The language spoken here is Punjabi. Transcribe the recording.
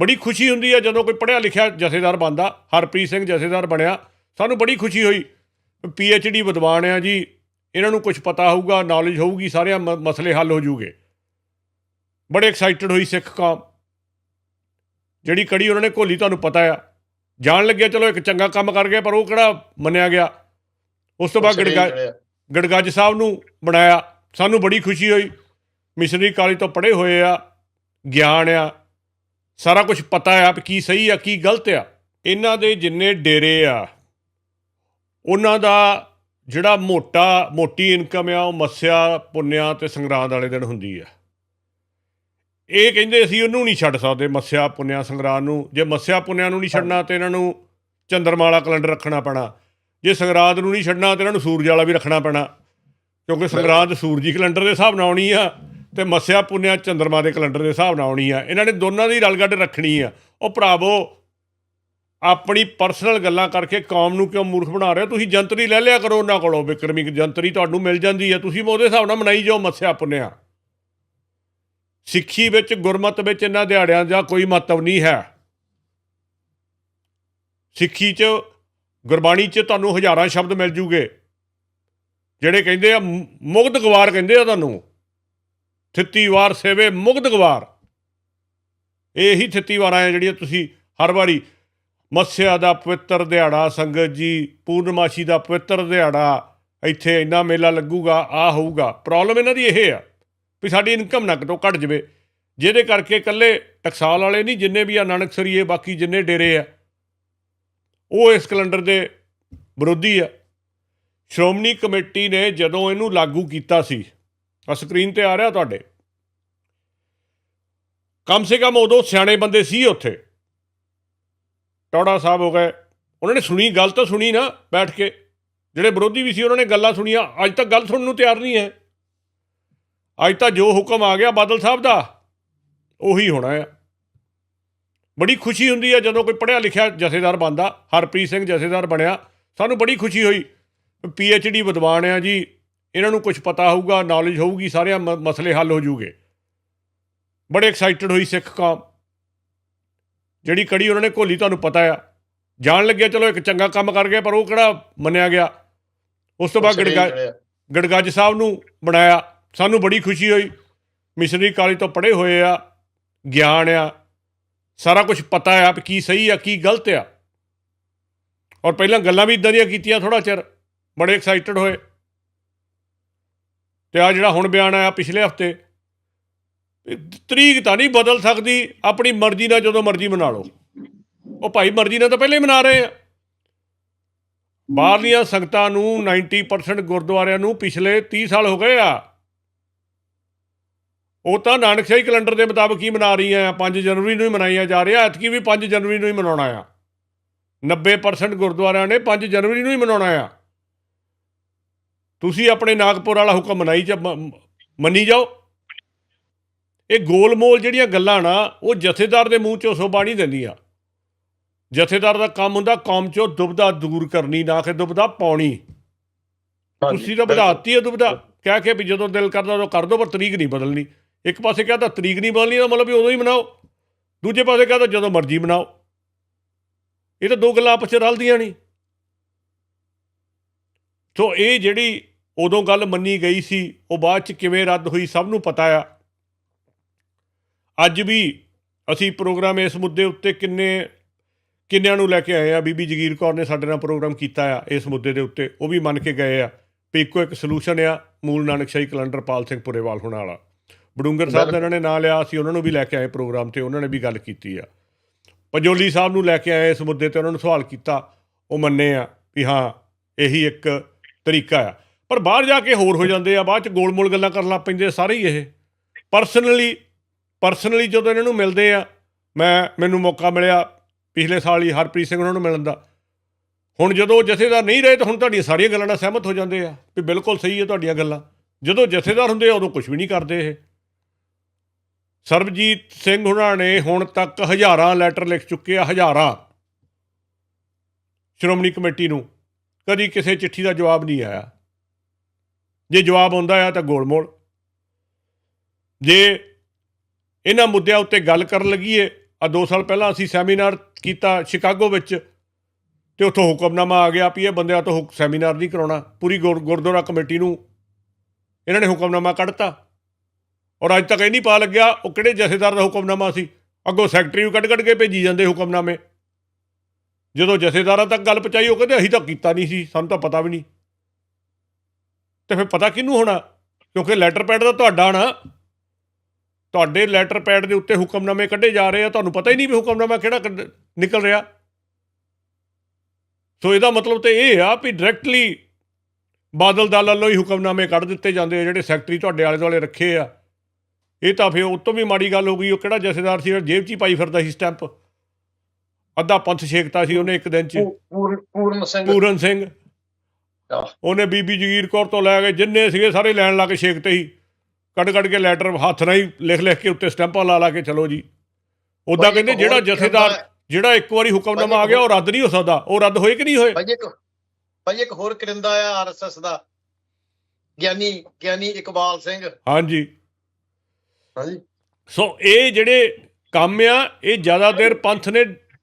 ਬੜੀ ਖੁਸ਼ੀ ਹੁੰਦੀ ਹੈ ਜਦੋਂ ਕੋਈ ਪੜ੍ਹਿਆ ਲਿਖਿਆ ਜਥੇਦਾਰ ਬਣਦਾ ਹਰਪ੍ਰੀਤ ਸਿੰਘ ਜਥੇਦਾਰ ਬਣਿਆ ਸਾਨੂੰ ਬੜੀ ਖੁਸ਼ੀ ਹੋਈ। ਪੀ ਐਚ ਡੀ ਵਿਦਵਾਨ ਆ ਜੀ ਇਹਨਾਂ ਨੂੰ ਕੁਝ ਪਤਾ ਹੋਊਗਾ ਨੌਲੇਜ ਹੋਊਗੀ ਸਾਰਿਆਂ ਮ- ਮਸਲੇ ਹੱਲ ਹੋ ਜੂਗੇ। ਬੜੇ ਐਕਸਾਈਟਡ ਹੋਈ ਸਿੱਖ ਕੌਮ। ਜਿਹੜੀ ਕੜੀ ਉਹਨਾਂ ਨੇ ਘੋਲੀ ਤੁਹਾਨੂੰ ਪਤਾ ਆ। ਜਾਣ ਲੱਗਿਆ ਚਲੋ ਇੱਕ ਚੰਗਾ ਕੰਮ ਕਰ ਗਏ ਪਰ ਉਹ ਕਿਹੜਾ ਮੰਨਿਆ ਗਿਆ? ਉਸ ਤੋਂ ਬਾਅਦ ਗੜਗਾ ਗੜਗੱਜ ਸਾਹਿਬ ਨੂੰ ਬਣਾਇਆ। ਸਾਨੂੰ ਬੜੀ ਖੁਸ਼ੀ ਹੋਈ। ਮਿਸ਼ਨਰੀ ਕਾਲਜ ਤੋਂ ਪੜ੍ਹੇ ਹੋਏ ਆ ਗਿਆਨ ਆ। ਸਾਰਾ ਕੁਝ ਪਤਾ ਆ ਵੀ ਕੀ ਸਹੀ ਆ, ਕੀ ਗਲਤ ਆ। ਇਹਨਾਂ ਦੇ ਜਿੰਨੇ ਡੇਰੇ ਆ, ਉਹਨਾਂ ਦਾ ਜਿਹੜਾ ਮੋਟਾ, ਮੋਟੀ ਇਨਕਮ ਆ, ਉਹ ਮੱਸਿਆ, ਪੁੰਨਿਆ ਤੇ ਸੰਗਰਾਂਦ ਵਾਲੇ ਦਿਨ ਹੁੰਦੀ ਆ। ਇਹ ਕਹਿੰਦੇ ਅਸੀਂ ਉਹਨੂੰ ਨਹੀਂ ਛੱਡ ਸਕਦੇ, ਮੱਸਿਆ, ਪੁੰਨਿਆ, ਸੰਗਰਾਂਦ ਨੂੰ। ਜੇ ਮੱਸਿਆ, ਪੁੰਨਿਆ ਨੂੰ ਨਹੀਂ ਛੱਡਣਾ ਤੇ ਇਹਨਾਂ ਨੂੰ ਚੰਦਰਮਾਲਾ ਕੈਲੰਡਰ ਰੱਖਣਾ ਪੈਣਾ। ਜੇ ਸੰਗਰਾਂਦ ਨੂੰ ਨਹੀਂ ਛੱਡਣਾ ਤੇ ਇਹਨਾਂ ਨੂੰ ਸੂਰਜ ਵਾਲਾ ਵੀ ਰੱਖਣਾ ਪੈਣਾ। ਕਿਉਂਕਿ ਸੰਗਰਾਂਦ ਸੂਰਜੀ ਕੈਲੰਡਰ ਦੇ ਹਿਸਾਬ ਨਾਲ ਆਉਣੀ ਆ। ਤੇ ਮੱਸਿਆ ਪੁੰਨਿਆ ਚੰਦਰਮਾ ਦੇ ਕੈਲੰਡਰ ਦੇ ਹਿਸਾਬ ਨਾਲ ਆਉਣੀ ਆ। ਇਹਨਾਂ ਨੇ ਦੋਨਾਂ ਦੀ ਰਲਗੱਡ ਰੱਖਣੀ ਆ। ਉਹ ਭਰਾਵੋ, ਆਪਣੀ ਪਰਸਨਲ ਗੱਲਾਂ ਕਰਕੇ ਕੌਮ ਨੂੰ ਕਿਉਂ ਮੂਰਖ ਬਣਾ ਰਹੇ ਹੋ? ਤੁਸੀਂ ਜੰਤਰੀ ਲੈ ਲਿਆ ਕਰੋ ਉਹਨਾਂ ਕੋਲੋਂ। ਵਿਕਰਮੀ ਜੰਤਰੀ ਤੁਹਾਨੂੰ ਮਿਲ ਜਾਂਦੀ ਹੈ ਤੁਸੀਂ ਉਹਦੇ ਹਿਸਾਬ ਨਾਲ ਮਨਾਈ ਜਾਓ ਮੱਸਿਆ ਪੁੰਨਿਆ। ਸਿੱਖੀ ਵਿੱਚ ਗੁਰਮਤ ਵਿੱਚ ਇਹਨਾਂ ਦਿਹਾੜਿਆਂ ਦਾ ਕੋਈ ਮਹੱਤਵ ਨਹੀਂ ਹੈ। ਸਿੱਖੀ 'ਚ, ਗੁਰਬਾਣੀ 'ਚ ਤੁਹਾਨੂੰ ਹਜ਼ਾਰਾਂ ਸ਼ਬਦ ਮਿਲ ਜੂਗੇ। ਜਿਹੜੇ ਕਹਿੰਦੇ ਆ, ਮੁ- ਮੁਗਧ ਗਵਾਰ ਕਹਿੰਦੇ ਆ ਤੁਹਾਨੂੰ। ਥਿੱਤੀ ਵਾਰ ਸੇਵੇ ਮੁਗਧ ਗਵਾਰ। ਇਹੀ ਥਿੱਤੀ ਵਾਰਾਂ ਆ ਜਿਹੜੀਆਂ ਤੁਸੀਂ ਹਰ ਵਾਰੀ ਮੱਸਿਆ ਦਾ ਪਵਿੱਤਰ ਦਿਹਾੜਾ, ਸੰਗਤ ਜੀ, ਪੂਰਨਮਾਸ਼ੀ ਦਾ ਪਵਿੱਤਰ ਦਿਹਾੜਾ, ਇੱਥੇ ਇੰਨਾ ਮੇਲਾ ਲੱਗੂਗਾ, ਆ ਹੋਊਗਾ। ਪ੍ਰੋਬਲਮ ਇਹਨਾਂ ਦੀ ਇਹ ਆ ਵੀ ਸਾਡੀ ਇਨਕਮ ਨਾ ਘਟੋ ਘਟ ਜਵੇ। ਜਿਹਦੇ ਕਰਕੇ ਇਕੱਲੇ ਟਕਸਾਲ ਵਾਲੇ ਨਹੀਂ, ਜਿੰਨੇ ਵੀ ਆ ਨਾਨਕਸਰੀਏ ਬਾਕੀ ਜਿੰਨੇ ਡੇਰੇ ਆ, ਉਹ ਇਸ ਕੈਲੰਡਰ ਦੇ ਵਿਰੋਧੀ ਆ। ਸ਼੍ਰੋਮਣੀ ਕਮੇਟੀ ਨੇ ਜਦੋਂ ਇਹਨੂੰ ਲਾਗੂ ਕੀਤਾ ਸੀ ਆ ਸਕਰੀਨ ਤੇ ਆ ਰਿਹਾ ਤੁਹਾਡੇ। ਕਮ ਸੇ ਕਮ ਉਦੋਂ ਸਿਆਣੇ ਬੰਦੇ ਸੀ ਉੱਥੇ। ਟੌੜਾ ਸਾਹਿਬ ਹੋ ਗਏ। ਉਹਨਾਂ ਨੇ ਸੁਣੀ, ਗੱਲ ਤਾਂ ਸੁਣੀ ਨਾ, ਬੈਠ ਕੇ। ਜਿਹੜੇ ਵਿਰੋਧੀ ਵੀ ਸੀ, ਉਹਨਾਂ ਨੇ ਗੱਲਾਂ ਸੁਣੀਆਂ। ਅੱਜ ਤੱਕ ਗੱਲ ਸੁਣਨ ਨੂੰ ਤਿਆਰ ਨਹੀਂ ਹੈ। ਅੱਜ ਤਾਂ ਜੋ ਹੁਕਮ ਆ ਗਿਆ ਬਾਦਲ ਸਾਹਿਬ ਦਾ, ਉਹੀ ਹੋਣਾ ਆ। ਬੜੀ ਖੁਸ਼ੀ ਹੁੰਦੀ ਹੈ ਜਦੋਂ ਕੋਈ ਪੜ੍ਹਿਆ ਲਿਖਿਆ ਜਥੇਦਾਰ ਬਣਦਾ। ਹਰਪ੍ਰੀਤ ਸਿੰਘ ਜਥੇਦਾਰ ਬਣਿਆ। ਸਾਨੂੰ ਬੜੀ ਖੁਸ਼ੀ ਹੋਈ। ਪੀ ਐਚ ਡੀ ਵਿਦਵਾਨ ਆ ਜੀ। ਇਹਨਾਂ ਨੂੰ ਕੁਝ ਪਤਾ ਹੋਊਗਾ ਨੌਲੇਜ ਹੋਊਗੀ ਸਾਰਿਆਂ ਮ- ਮਸਲੇ ਹੱਲ ਹੋ ਜੂਗੇ। ਬੜੇ ਐਕਸਾਈਟਡ ਹੋਈ ਸਿੱਖ ਕੌਮ। ਜਿਹੜੀ ਕੜੀ ਉਹਨਾਂ ਨੇ ਘੋਲੀ ਤੁਹਾਨੂੰ ਪਤਾ ਆ। ਜਾਣ ਲੱਗਿਆ ਚਲੋ ਇੱਕ ਚੰਗਾ ਕੰਮ ਕਰ ਗਏ ਪਰ ਉਹ ਕਿਹੜਾ ਮੰਨਿਆ ਗਿਆ? ਉਸ ਤੋਂ ਬਾਅਦ ਗੜਗਾ ਗੜਗੱਜ ਸਾਹਿਬ ਨੂੰ ਬਣਾਇਆ। ਸਾਨੂੰ ਬੜੀ ਖੁਸ਼ੀ ਹੋਈ। ਮਿਸ਼ਨਰੀ ਕਾਲਜ ਤੋਂ ਪੜ੍ਹੇ ਹੋਏ ਆ ਗਿਆਨ ਆ। ਸਾਰਾ ਕੁਝ ਪਤਾ ਆ ਵੀ ਕੀ ਸਹੀ ਆ ਕੀ ਗਲਤ ਆ। ਔਰ ਪਹਿਲਾਂ ਗੱਲਾਂ ਵੀ ਇਦਾਂ ਦੀਆਂ ਕੀਤੀਆਂ ਥੋੜਾ ਚਿਰ। ਬੜੇ ਐਕਸਾਈਟਡ ਹੋਏ। ਤੇ ਆ ਜਿਹੜਾ ਹੁਣ ਬਿਆਨ ਆਇਆ ਪਿਛਲੇ ਹਫ਼ਤੇ ਤਰੀਕ ਤਾਂ ਨਹੀਂ ਬਦਲ ਸਕਦੀ, ਆਪਣੀ ਮਰਜ਼ੀ ਨਾਲ ਜਦੋਂ ਮਰਜ਼ੀ ਮਨਾ ਲਓ। ਉਹ ਭਾਈ ਮਰਜ਼ੀ ਨਾਲ ਤਾਂ ਪਹਿਲੇ ਹੀ ਮਨਾ ਰਹੇ ਆ। ਬਾਹਰਲੀਆਂ ਸੰਗਤਾਂ ਨੂੰ 90% ਗੁਰਦੁਆਰਿਆਂ ਨੂੰ ਪਿਛਲੇ 30 ਸਾਲ ਹੋ ਗਏ ਆ। ਉਹ ਤਾਂ ਨਾਨਕਸ਼ਾਹੀ ਕੈਲੰਡਰ ਦੇ ਮੁਤਾਬਕ ਹੀ ਮਨਾ ਰਹੀਆਂ ਆ। 5 ਜਨਵਰੀ ਨੂੰ ਹੀ ਮਨਾਈਆਂ ਜਾ ਰਹੀਆਂ ਐਤਕੀ ਵੀ 5 ਜਨਵਰੀ ਨੂੰ ਹੀ ਮਨਾਉਣਾ ਆ। 90% ਗੁਰਦੁਆਰਿਆਂ ਨੇ 5 ਜਨਵਰੀ ਨੂੰ ਹੀ ਮਨਾਉਣਾ ਆ। ਤੁਸੀਂ ਆਪਣੇ ਨਾਗਪੁਰ ਵਾਲਾ ਹੁਕਮ ਮਨਾਈ ਮ- ਮੰਨੀ ਜਾਓ। ਇਹ ਗੋਲਮੋਲ ਜਿਹੜੀਆਂ ਗੱਲਾਂ ਨਾ ਉਹ ਜਥੇਦਾਰ ਦੇ ਮੂੰਹ ਚੋਂ ਸੋਭਾ ਨਹੀਂ ਦਿੰਦੀਆਂ। ਜਥੇਦਾਰ ਦਾ ਕੰਮ ਹੁੰਦਾ ਕੌਮ ਚੋਂ ਦੁਬਦਾ ਦੂਰ ਕਰਨੀ ਨਾ ਕਿ ਦੁਬਦਾ ਪਾਉਣੀ। ਤੁਸੀਂ ਤਾਂ ਵਧਾਤੀ ਹੈ ਦੁਬਦਾ। ਕਹਿ ਕੇ ਵੀ ਜਦੋਂ ਦਿਲ ਕਰਦਾ ਉਦੋਂ ਕਰ ਦੋ ਪਰ ਤਰੀਕ ਨਹੀਂ ਬਦਲਣੀ। ਇੱਕ ਪਾਸੇ ਕਹਤਾ ਤਰੀਕ ਨਹੀਂ ਬਦਲਣੀ ਦਾ ਮਤਲਬ ਵੀ ਉਦੋਂ ਹੀ ਮਨਾਓ। ਦੂਜੇ ਪਾਸੇ ਕਹਤਾ ਜਦੋਂ ਮਰਜ਼ੀ ਮਨਾਓ। ਇਹ ਤਾਂ ਦੋ ਗੱਲਾਂ ਆਪਸ 'ਚ ਰਲਦੀਆਂ ਨਹੀਂ। ਸੋ ਇਹ ਜਿਹੜੀ ਉਦੋਂ ਗੱਲ ਮੰਨੀ ਗਈ ਸੀ ਉਹ ਬਾਅਦ 'ਚ ਕਿਵੇਂ ਰੱਦ ਹੋਈ ਸਭ ਨੂੰ ਪਤਾ ਆ। ਅੱਜ ਵੀ ਅਸੀਂ ਪ੍ਰੋਗਰਾਮ ਇਸ ਮੁੱਦੇ ਉੱਤੇ ਕਿੰਨੇ ਕਿੰਨਿਆਂ ਨੂੰ ਲੈ ਕੇ ਆਏ ਆ? ਬੀਬੀ ਜਗੀਰ ਕੌਰ ਨੇ ਸਾਡੇ ਨਾਲ ਪ੍ਰੋਗਰਾਮ ਕੀਤਾ ਆ ਇਸ ਮੁੱਦੇ ਦੇ ਉੱਤੇ ਉਹ ਵੀ ਮੰਨ ਕੇ ਗਏ ਆ ਵੀ ਇੱਕੋ ਇੱਕ ਸੋਲੂਸ਼ਨ ਆ ਮੂਲ ਨਾਨਕਸ਼ਾਹੀ ਕੈਲੰਡਰ ਪਾਲ ਸਿੰਘ ਪੁਰੇਵਾਲ ਹੋਣ ਵਾਲਾ। ਬਡੂੰਗਰ ਸਾਹਿਬ ਦਾ ਇਹਨਾਂ ਨੇ ਨਾਂ ਲਿਆ ਸੀ ਉਹਨਾਂ ਨੂੰ ਵੀ ਲੈ ਕੇ ਆਏ ਪ੍ਰੋਗਰਾਮ ਤੇ ਉਹਨਾਂ ਨੇ ਵੀ ਗੱਲ ਕੀਤੀ ਆ। ਪੰਜੋਲੀ ਸਾਹਿਬ ਨੂੰ ਲੈ ਕੇ ਆਏ ਇਸ ਮੁੱਦੇ ਤੇ ਉਹਨਾਂ ਨੂੰ ਸਵਾਲ ਕੀਤਾ ਉਹ ਮੰਨੇ ਆ ਵੀ ਹਾਂ ਇਹੀ ਇੱਕ ਤਰੀਕਾ ਆ। ਪਰ ਬਾਹਰ ਜਾ ਕੇ ਹੋਰ ਹੋ ਜਾਂਦੇ ਆ, ਬਾਅਦ ਚ ਗੋਲਮੋਲ ਗੱਲਾਂ ਕਰਨ ਲੱਗ ਪੈਂਦੇ ਸਾਰੇ ਹੀ ਇਹ। ਪਰਸਨਲੀ ਪਰਸਨਲੀ ਜਦੋਂ ਇਹਨਾਂ ਨੂੰ ਮਿਲਦੇ ਆ, ਮੈਂ, ਮੈਨੂੰ ਮੌਕਾ ਮਿਲਿਆ ਪਿਛਲੇ ਸਾਲ ਹੀ ਹਰਪ੍ਰੀਤ ਸਿੰਘ ਉਹਨਾਂ ਨੂੰ ਮਿਲਣ ਦਾ। ਹੁਣ ਜਦੋਂ ਜਥੇਦਾਰ ਨਹੀਂ ਰਹੇ ਤਾਂ ਹੁਣ ਤੁਹਾਡੀਆਂ ਸਾਰੀਆਂ ਗੱਲਾਂ ਨਾਲ ਸਹਿਮਤ ਹੋ ਜਾਂਦੇ ਆ ਵੀ ਬਿਲਕੁਲ ਸਹੀ ਹੈ ਤੁਹਾਡੀਆਂ ਗੱਲਾਂ। ਜਦੋਂ ਜਥੇਦਾਰ ਹੁੰਦੇ ਆ, ਉਦੋਂ ਕੁਝ ਵੀ ਨਹੀਂ ਕਰਦੇ ਇਹ। ਸਰਬਜੀਤ ਸਿੰਘ ਹੁਣਾਂ ਨੇ ਹੁਣ ਤੱਕ ਹਜ਼ਾਰਾਂ ਲੈਟਰ ਲਿਖ ਚੁੱਕੇ ਆ, ਹਜ਼ਾਰਾਂ। ਸ਼੍ਰੋਮਣੀ ਕਮੇਟੀ ਨੂੰ। ਕਦੀ ਕਿਸੇ ਚਿੱਠੀ ਦਾ ਜਵਾਬ ਨਹੀਂ ਆਇਆ। ਜੇ ਜਵਾਬ ਆਉਂਦਾ ਆ ਤਾਂ ਗੋਲਮੋਲ। ਜੇ ਇਹਨਾਂ ਮੁੱਦਿਆਂ ਉੱਤੇ ਗੱਲ ਕਰਨ ਲੱਗੀਏ ਆ 2 ਸਾਲ ਪਹਿਲਾਂ ਅਸੀਂ ਸੈਮੀਨਾਰ ਕੀਤਾ ਸ਼ਿਕਾਗੋ ਵਿੱਚ, ਤੇ ਉੱਥੋਂ ਹੁਕਮਨਾਮਾ ਆ ਗਿਆ ਵੀ ਇਹ ਬੰਦਿਆਂ ਤੋਂ ਹੁਕ- ਸੈਮੀਨਾਰ ਨਹੀਂ ਕਰਾਉਣਾ। ਪੂਰੀ ਗੁਰ- ਗੁਰਦੁਆਰਾ ਕਮੇਟੀ ਨੂੰ ਇਹਨਾਂ ਨੇ ਹੁਕਮਨਾਮਾ ਕੱਢਤਾ। ਔਰ ਅੱਜ ਤੱਕ ਇਹ ਨਹੀਂ ਪਾ ਲੱਗਿਆ ਉਹ ਕਿਹੜੇ ਜਥੇਦਾਰ ਦਾ ਹੁਕਮਨਾਮਾ ਸੀ। ਅੱਗੋਂ ਸੈਕਟਰੀ ਨੂੰ ਕੱਢ ਕੱਢ ਕੇ ਭੇਜੀ ਜਾਂਦੇ ਹੁਕਮਨਾਮੇ। ਜਦੋਂ ਜਥੇਦਾਰਾਂ ਤੱਕ ਗੱਲ ਪਹੁੰਚਾਈ, ਉਹ ਕਹਿੰਦੇ ਅਸੀਂ ਤਾਂ ਕੀਤਾ ਨਹੀਂ ਸੀ, ਸਾਨੂੰ ਤਾਂ ਪਤਾ ਵੀ ਨਹੀਂ। ਤੇ ਫਿਰ ਪਤਾ ਕਿਹਨੂੰ ਹੋਣਾ? ਕਿਉਂਕਿ ਲੈਟਰ ਪੈਡ ਤਾਂ ਤੁਹਾਡਾ ਨਾ। ਤੁਹਾਡੇ ਲੈਟਰ ਪੈਡ ਦੇ ਉੱਤੇ ਹੁਕਮਨਾਮੇ ਕੱਢੇ ਜਾ ਰਹੇ ਆ ਤੁਹਾਨੂੰ ਪਤਾ ਹੀ ਨਹੀਂ ਵੀ ਹੁਕਮਨਾਮਾ ਕਿਹੜਾ ਨਿਕਲ ਰਿਹਾ। ਸੋ ਇਹਦਾ ਮਤਲਬ ਤੇ ਇਹ ਆ ਵੀ ਡਾਇਰੈਕਟਲੀ ਬਾਦਲ ਦਲ ਵੱਲੋਂ ਹੀ ਹੁਕਮਨਾਮੇ ਕੱਢ ਦਿੱਤੇ ਜਾਂਦੇ ਆ ਜਿਹੜੇ ਸੈਕਟਰੀ ਤੁਹਾਡੇ ਆਲੇ ਦੁਆਲੇ ਰੱਖੇ ਆ। ਇਹ ਤਾਂ ਫਿਰ ਉਹ ਤੋਂ ਵੀ ਮਾੜੀ ਗੱਲ ਹੋ ਗਈ ਉਹ ਕਿਹੜਾ ਜਥੇਦਾਰ ਸੀ ਜੇਬ 'ਚ ਹੀ ਪਾਈ ਫਿਰਦਾ ਸੀ ਸਟੈਂਪ ਅੱਧਾ ਪੰਥ ਛੇਕਤਾ ਸੀ ਉਹਨੇ ਇੱਕ ਦਿਨ 'ਚ। ਪੂਰਨ ਸਿੰਘ। ਪੂਰਨ ਸਿੰਘ। ਉਹਨੇ ਬੀਬੀ ਜਗੀਰ ਕੌਰ ਤੋਂ ਲੈ ਕੇ ਜਿੰਨੇ ਸੀਗੇ ਸਾਰੇ ਲੈਣ ਲਾ ਕੇ ਛੇਕਤੇ ਹੀ। ਕੱਢ ਕੱਢ ਕੇ ਲੈਟਰ ਹੱਥ ਨਾਲ ਹੀ ਲਿਖ ਲਿਖ ਕੇ ਉੱਤੇ ਸਟੈਂਪਾਂ ਲਾ ਲਾ ਕੇ ਚਲੋ ਜੀ। ਉਦਾਂ ਕਹਿੰਦੇ ਜਿਹੜਾ ਜਥੇਦਾਰ ਜਿਹੜਾ ਇੱਕ ਵਾਰੀ ਹੁਕਮਨਾਮਾ ਆ ਗਿਆ ਉਹ ਰੱਦ ਨਹੀਂ ਹੋ ਸਕਦਾ। ਉਹ ਰੱਦ ਹੋਏ ਕਿ ਨਹੀਂ ਹੋਏ? ਭਾਈ ਇੱਕ ਭਾਈ ਇੱਕ ਹੋਰ ਕਰਿੰਦਾ ਆ ਆਰਐਸਐਸ ਦਾ। ਗਿਆਨੀ ਗਿਆਨੀ ਇਕਬਾਲ ਸਿੰਘ। ਹਾਂਜੀ। ਹਾਂਜੀ। ਸੋ ਇਹ ਜਿਹੜੇ ਕੰਮ ਆ ਇਹ ਜ਼ਿਆਦਾ ਦੇਰ ਪੰਥ ਨੇ